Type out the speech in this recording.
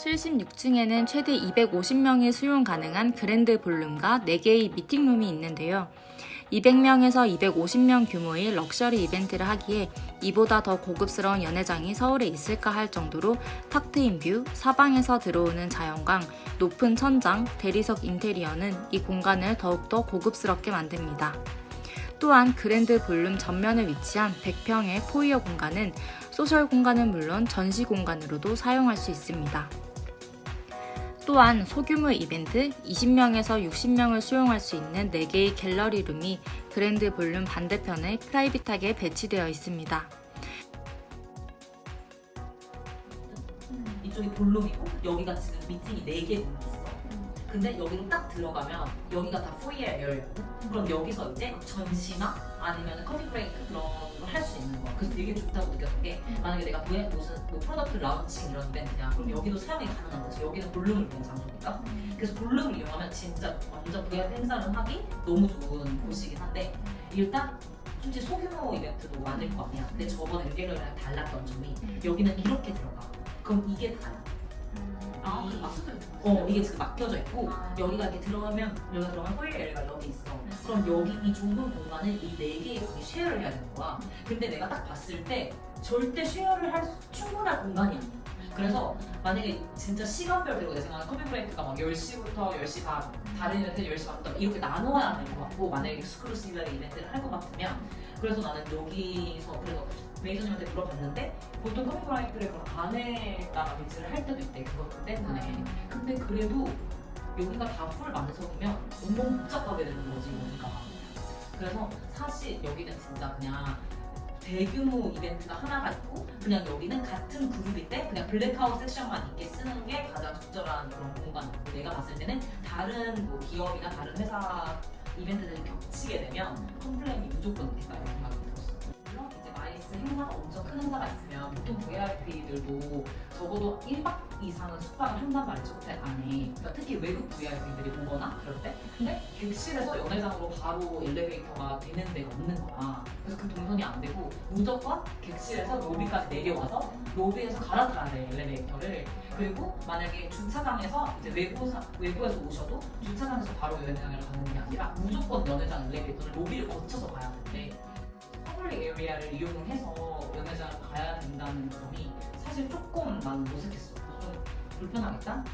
76층에는 최대 250명이 수용 가능한 그랜드 볼룸과 4개의 미팅룸이 있는데요. 200명에서 250명 규모의 럭셔리 이벤트를 하기에 이보다 더 고급스러운 연회장이 서울에 있을까 할 정도로 탁 트인 뷰, 사방에서 들어오는 자연광, 높은 천장, 대리석 인테리어는 이 공간을 더욱더 고급스럽게 만듭니다. 또한 그랜드 볼룸 전면에 위치한 100평의 포이어 공간은 소셜 공간은 물론 전시 공간으로도 사용할 수 있습니다. 또한 소규모 이벤트 20명에서 60명을 수용할 수 있는 4개의 갤러리 룸이 그랜드 볼룸 반대편에 프라이빗하게 배치되어 있습니다. 이쪽이 볼룸이고 여기가 지금 미팅이 4개 룸이 있어. 근데 여기로 딱 들어가면 여기가 다 포이에예요. 그럼 여기서 이제 전시나 아니면 커피 브레이크 그런 걸할수 있는 거야. 그래서 되게 좋다고 느꼈던 게 만약에 내가 무슨 무슨 뭐 프로덕트 라운칭 이런 이벤트냐 그럼 여기도 사용이 가능한 거지. 여기는 볼룸을 위한 장소니까. 그래서 볼룸을 이용하면 진짜 완전 VIP 행사를 하기 너무 좋은 곳이긴 한데 일단 솔직히 소규모 이벤트도 많을 거 아니야. 근데 저번에 의견이랑 달랐던 점이 여기는 이렇게 들어가. 그럼 이게 다야. 아, 이- 그 막혀져 있는 어 이게 지금 막혀져 있고 아. 여기가 이렇게 들어가면 여기가 들어가면 호일에가 여기 있어. 그럼 여기 이 좁은 공간을 이 네 개의 방이 쉐어를 해야 되는 거야. 근데 내가 딱 봤을 때 절대 쉐어를 할 수- 충분할 공간이 아니야. 그래서 만약에 진짜 시간별대로 내 생각에 커피 브레이크가 막 10시부터 10시 반, 다른 이벤트 10시 반부터 이렇게 나눠야 될 것 같고 만약에 익스클루시브하게 이벤트를 할 것 같으면 그래서 나는 여기서 그래서 매니저님한테 물어봤는데 보통 커피 그 안에다가 배치를 할 때도 있대 그것 때문에. 근데 그래도 여기가 다 풀 만석이면 너무 복잡하게 되는 거지 여기가. 그래서 사실 여기는 진짜 그냥 대규모 이벤트가 하나가 있고 그냥 여기는 같은 그룹인데 그냥 블랙아웃 섹션만 있게 쓰는 게 가장 적절한 그런 공간이고 내가 봤을 때는 다른 뭐 기업이나 다른 회사 이벤트들이 겹치게 되면 컴플레인이 무조건 이런 생 행사가 엄청 큰 행사가 있으면 보통 VIP들도 적어도 1박 이상은 숙박을 한단 말이죠 호텔 안에. 그러니까 특히 외국 VIP들이 오거나 그럴 때. 근데 객실에서 연회장으로 바로 엘리베이터가 되는 데가 없는 거야. 그래서 그 동선이 안 되고 무조건 객실에서 로비까지 내려와서 로비에서 갈아타야 돼 엘리베이터를. 그리고 만약에 주차장에서 이제 외부 사, 외부에서 오셔도 주차장에서 바로 연회장으로 가는 게 아니라 무조건 연회장 엘리베이터를 로비를 거쳐서 가야 되는데 퍼블릭 에리아를 이용을 해서 연회장을 가야 된다는 점이 사실 조금 나는 어색했어. 좀 불편하겠다?